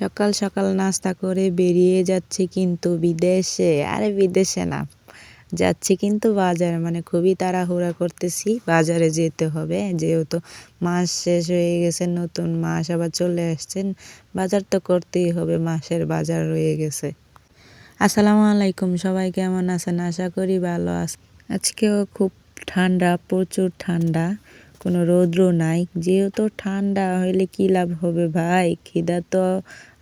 সকাল সকাল নাস্তা করে বেরিয়ে যাচ্ছি কিন্তু বিদেশে। আরে বিদেশে না, যাচ্ছি কিন্তু বাজারে। মানে খুবই তাড়াহুড়া করতেছি, বাজারে যেতে হবে। যেহেতু মাস শেষ হয়ে গেছে, নতুন মাস আবার চলে আসছেন বাজার তো করতেই হবে, মাসের বাজার রয়ে গেছে। আসসালামু আলাইকুম, সবাই কেমন আছেন? আশা করি ভালো আছে, আজকেও খুব ঠান্ডা, প্রচুর ঠান্ডা। কোনো রৌদ্র নাই। যেহেতু ঠান্ডা, হইলে কি লাভ হবে ভাই? খিদা তো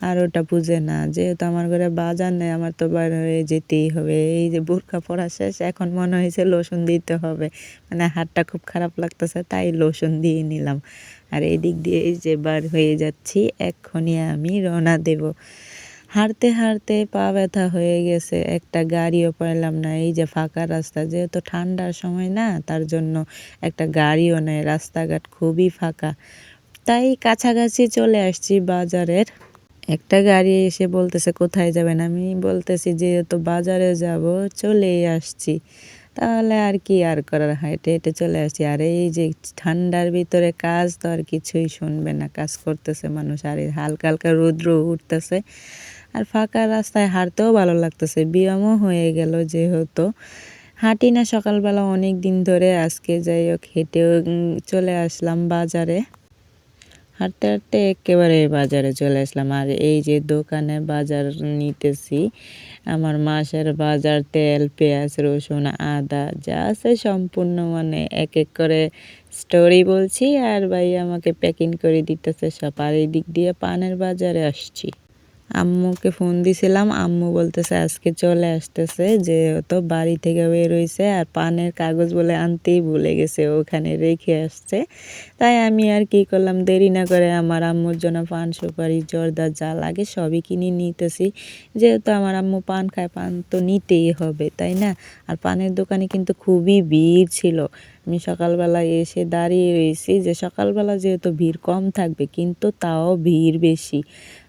আর ওটা বুঝে না। যেহেতু আমার ঘরে বাজার নেই, আমার তো বার হয়ে যেতেই হবে। এই যে বোরখা পরা শেষ, এখন মনে হয়েছে লোশন দিতে হবে। মানে হাতটা খুব খারাপ লাগতেছে, তাই লোশন দিয়ে নিলাম। আর এই দিক দিয়ে যে বার হয়ে যাচ্ছি, এক্ষুনি আমি রওনা দেব। হাঁটতে হাঁটতে পা ব্যথা হয়ে গেছে, একটা গাড়িও পাইলাম না। এই যে ফাঁকা রাস্তা, যেহেতু ঠান্ডার সময় না, তার জন্য একটা গাড়িও নেই, রাস্তাঘাট খুবই ফাঁকা। তাই কাছাকাছি চলে আসছি বাজারের। একটা গাড়ি এসে বলতেছে, কোথায় যাবেন? আমি বলতেছি, যেহেতু বাজারে যাব, চলেই আসছি। তাহলে আর কি আর করার, হেঁটে হেঁটে চলে আসছি। আর এই যে ঠান্ডার ভিতরে কাজ তো আর কিছুই শুনবে না, কাজ করতেছে মানুষ, আর হালকা হালকা রৌদ্র উঠতেছে। আর ফাঁকা রাস্তায় হাঁটতেও ভালো লাগতেছে। ব্যায়ামও হয়ে গেল যেহেতু। হাঁটি না সকালবেলা অনেক দিন ধরে, আজকে যাই হোক হেঁটেও চলে আসলাম বাজারে। হাঁটতে হাঁটতে একেবারে বাজারে চলে আসলাম। আর এই যে দোকানে বাজার নিতেছি, আমার মাসের বাজার তেল, পেঁয়াজ, রসুন, আদা, যা আছে সম্পূর্ণ মানে এক এক করে স্টোরি বলছি। আর ভাই আমাকে প্যাকিং করে দিতেছে সব। আর এই দিক দিয়ে পানের বাজারে আসছি। আম্মুকে ফোন দিছিলাম, আম্মু বলতেছে আজকে চলে আসতেছে, যেহেতু বাড়ি থেকে বের হয়েছে আর পানের কাগজ বলে আনতেই ভুলে গেছে, ওখানে রেখে আসছে। তাই আমি আর কি করলাম, দেরি না করে আমার আম্মুর জন্য পান সুপারি, জর্দা যা লাগে সবই কিনে নিতেছি। যেহেতু আমার আম্মু পান খায়, পান তো নিতেই হবে, তাই না? আর পানের দোকানে কিন্তু খুবই ভিড় ছিল। আমি সকালবেলা এসে দাঁড়িয়ে রয়েছি যে সকালবেলা যেহেতু ভিড় কম থাকবে, কিন্তু তাও ভিড় বেশি।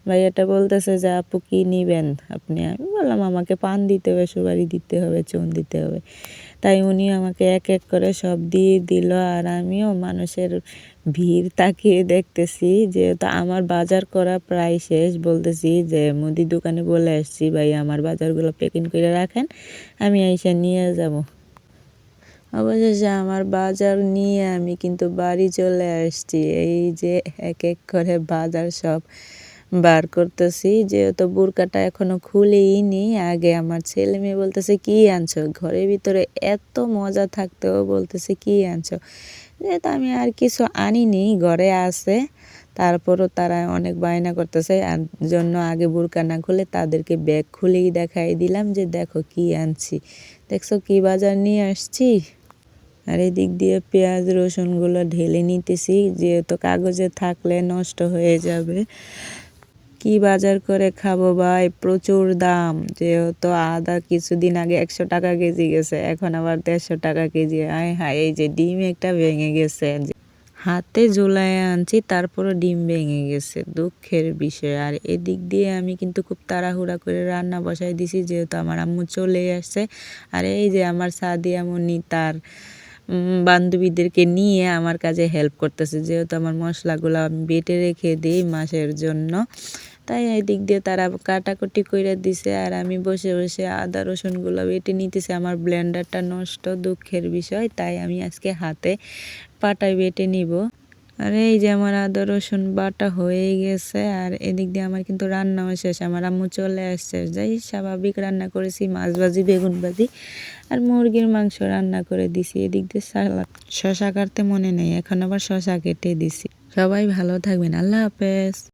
ভাইয়াটা বলতেছে যে, আপু, কী নিবেন? আপনি, আমি বললাম, আমাকে পান দিতে হবে, সুপারি দিতে হবে, চুন দিতে হবে। তাই উনি আমাকে এক এক করে সব দিয়ে দিল আর আমিও মানুষের ভিড় তাকিয়ে দেখতেছি যেহেতু আমার বাজার করা প্রায় শেষ। বলতেছি যে মুদি দোকানে বলে আসছি ভাই আমার বাজারগুলো প্যাকিং করে রাখেন, আমি এসে নিয়ে যাব। অবশেষে আমার বাজার নিয়ে আমি কিন্তু বাড়ি চলে আসছি। এই যে এক এক করে বাজার সব বার করতেছি। যেহেতু বুরকাটা এখনও খুলেই নি আগে আমার ছেলে মেয়ে বলতেছে, কি আনছো? ঘরের ভিতরে এত মজা থাকতেও বলতেছে, কি আনছো? যেহেতু আমি আর কিছু আনিনি, ঘরে আছে। তারপরও তারা অনেক বায়না করতেছে। জন্য আগে বুরকা না খুলে তাদেরকে ব্যাগ খুলেই দেখাই দিলাম যে, দেখো কি আনছি। দেখছ কি বাজার নিয়ে আসছি? আর এদিক দিয়ে পেঁয়াজ, রসুনগুলো ঢেলে নিতেছি, যেহেতু কাগজে থাকলে নষ্ট হয়ে যাবে। কি বাজার করে খাব ভাই? প্রচুর দাম। যেহেতু আদা কিছুদিন আগে একশো টাকা কেজি গেছে, এখন আবার দেড়শো টাকা কেজি। আয় হায়, এই যে ডিম একটা ভেঙে গেছে। হাতে ঝুলাই আনছি, তারপরও ডিম ভেঙে গেছে। দুঃখের বিষয়। আর এদিক দিয়ে আমি কিন্তু খুব তাড়াহুড়া করে রান্না বসাই দিছি, যেহেতু আমার আম্মু চলে আসছে। আর এই যে আমার সাদিয়া মনি তার বান্ধবীদেরকে নিয়ে আমার কাজে হেল্প করতেছে। যেহেতু আমার মশলাগুলো আমি বেটে রেখে দিই মাসের জন্য, তাই এই দিক দিয়ে তারা কাটাকুটি করে দিছে। আর আমি বসে বসে আদা রসুনগুলো বেটে নিতেছে। আমার ব্লেন্ডারটা নষ্ট, দুঃখের বিষয়, তাই আমি আজকে হাতে পাটায় বেটে নিব। আর এই যে আমার আদা, রসুন বাটা হয়ে গেছে, আর এদিক দিয়ে আমার কিন্তু রান্নাও শেষ, আমার আম্মু চলে আসছে। যাই, স্বাভাবিক রান্না করেছি, মাছ ভাজি, বেগুন ভাজি, আর মুরগির মাংস রান্না করে দিছি। এদিক দিয়ে সালাদ, শশা কাটতে মনে নেই, এখন আবার শশা কেটে দিছি। সবাই ভালো থাকবেন, আল্লাহ হাফেজ।